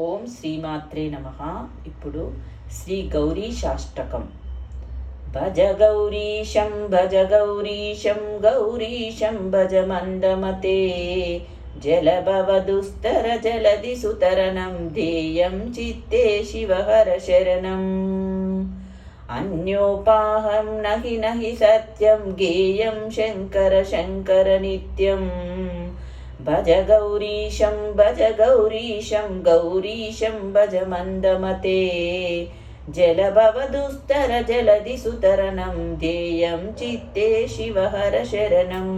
ఓం శ్రీమాత్రే నమ. ఇప్పుడు శ్రీ గౌరీ శాష్టకం భజ గౌరీశం భజ గౌరీశం గౌరీశం భజ మందమతే జలభవదుస్తర జలది సుతరణం ధ్యేయం చిత్తే శివహర శరణం. అన్యోపాహం నహి నహి సత్యం గేయం శంకర శంకర నిత్యం. భజ గౌరీశం భజ గౌరీశం గౌరీశం భజ మందమతే. జలభవదుస్తర జలది సుతరణం ధ్యేయం చిత్తే శివహర శరణం.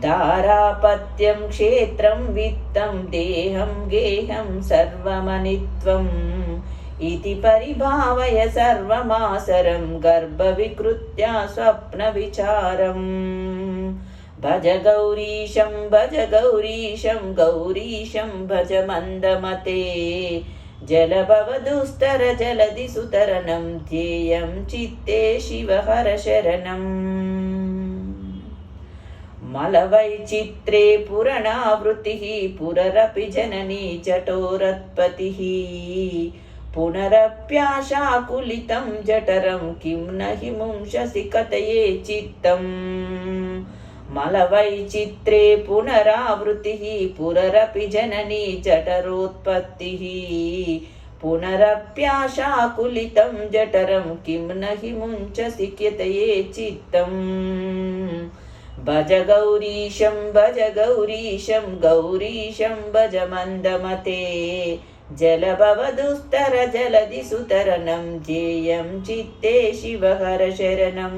దారాపత్యం క్షేత్రం విత్తం దేహం గేహం సర్వమనిత్వం ఇది పరిభావయ సర్వమాసరం గర్భవికృత్యా స్వప్న విచారం. భజ గౌరీశం భజ గౌరీశం గౌరీశం భజ మందమతే. జలభవదుస్తర జలది సుతరణం ధ్యేయం చిత్తే శివహర శరణం. మలవైచిత్రే పురణావృతి పురరపి జననీ జఠోరత్పతి పునరప్యాశాకులితం జఠరం కిం నహి ముంశసి కథయే చిత్తం మలవైచిత్రే పునరావృతి పురరపి జననీ జఠరోత్పత్తి పునరప్యాశాకులితం జఠరం కిం నహి ముంచసి క్యతయే చిత్తం భజ గౌరీశం భజ గౌరీశం గౌరీశం భజ మందమతే జలభవదుస్తర జలది సుతరణం జేయం చిత్తే శివహర శరణం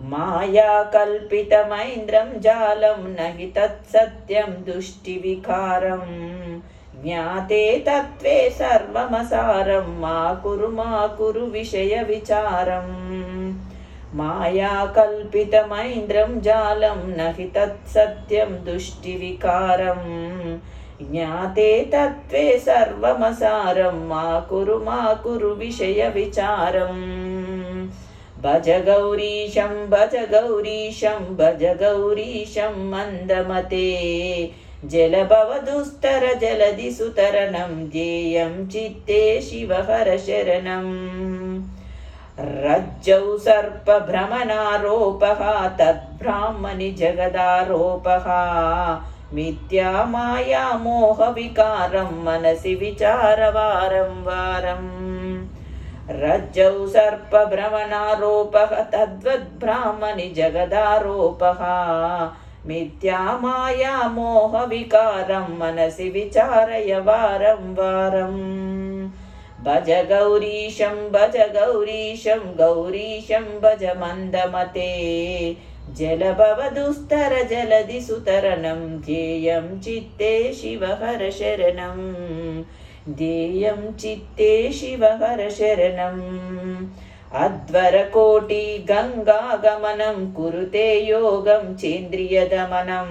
మాయా కల్పితమైంద్రం జాలం నహి తత్సత్యం దుష్టి వికారం. జ్ఞాతే తత్వే సర్వమసారం మా కురు మా కురు విషయ విచారం. మాయా కల్పితమైంద్రం జాలం నహి తత్సత్యం దుష్టి వికారం. జ్ఞాతే తత్వే సర్వమసారం మా కురు మా కురు విషయ విచారం. భజ గౌరీశం భజ గౌరీశం భజ గౌరీశం మందమతే. జలభవదుస్తర జలది సుతరణం ధ్యేయం చిత్తే శివహర శరణం. రజ్జౌ సర్పభ్రమణారోపः తద్బ్రాహ్మణి జగదారోపः మిథ్యా మాయా మోహ వికారం మనసి విచార వారం. వారం రజ్జౌ సర్పభ్రమణారోపः తద్వద్బ్రాహ్మణి జగదారోపः మిథ్యా మాయా మోహ వికారం మనసి విచారయ వారం వారం భజ గౌరీశం భజ గౌరీశం గౌరీశం భజ మందమతే జలభవదుస్తర జలది సుతరణం ధ్యేయం చిత్తే శివహర శరణం ధ్యేయం చిత్తే శివహర శరణం అధ్వరకోటి గంగాగమనం కురుతే యోగం చేంద్రియదమనం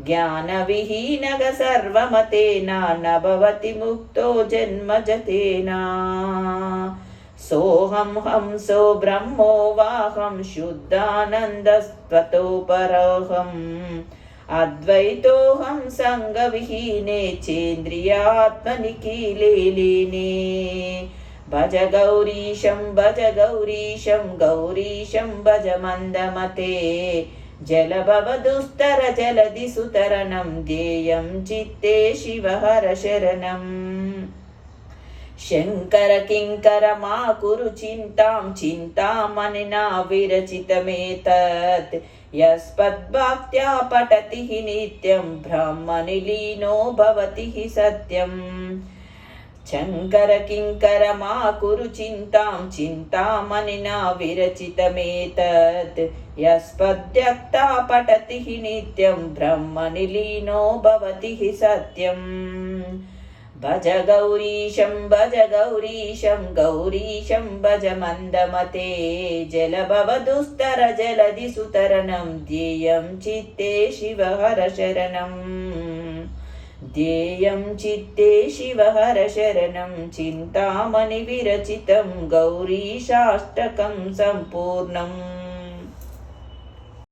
జ్ఞానవిహీనగ సర్వమతేనా నభవతి ముక్తో జన్మజతేనా సోహం హంసో బ్రహ్మో వాహం శుద్ధానందస్త్వతో పరోహం అద్వైతోహం సంగవిహీనే చేంద్రియాత్మనిఖిలేలీనే. భజ గౌరీశం భజ గౌరీశం గౌరీశం భజ మందమతే జలభవదుస్తర జలది సుతరణం ధ్యేయం చిత్తే శివహర శరణం. శంకర కింకర మా కురు చింతాం చింతామని నా విరచితమేతత్ యస్పద్భక్త్యా పఠతి నిత్యం బ్రహ్మని లీనో భవతి సత్యం. శంకర కింకర మా కురు చింతాం చింతామని నా విరచితమేతత్ యస్పద్యక్తా పఠతి నిత్యం బ్రహ్మని లీనో భవతి సత్యం. భజ గౌరీశం భజ గౌరీశం గౌరీశం భజ మందమతే. జలభవదుస్తర జలది సుతరణం ధ్యేయం చిత్తే శివహర శరణం. ధ్యేయం చిత్తే శివహర శరణం చింతామణి విరచితం గౌరీశాష్టకం సంపూర్ణం.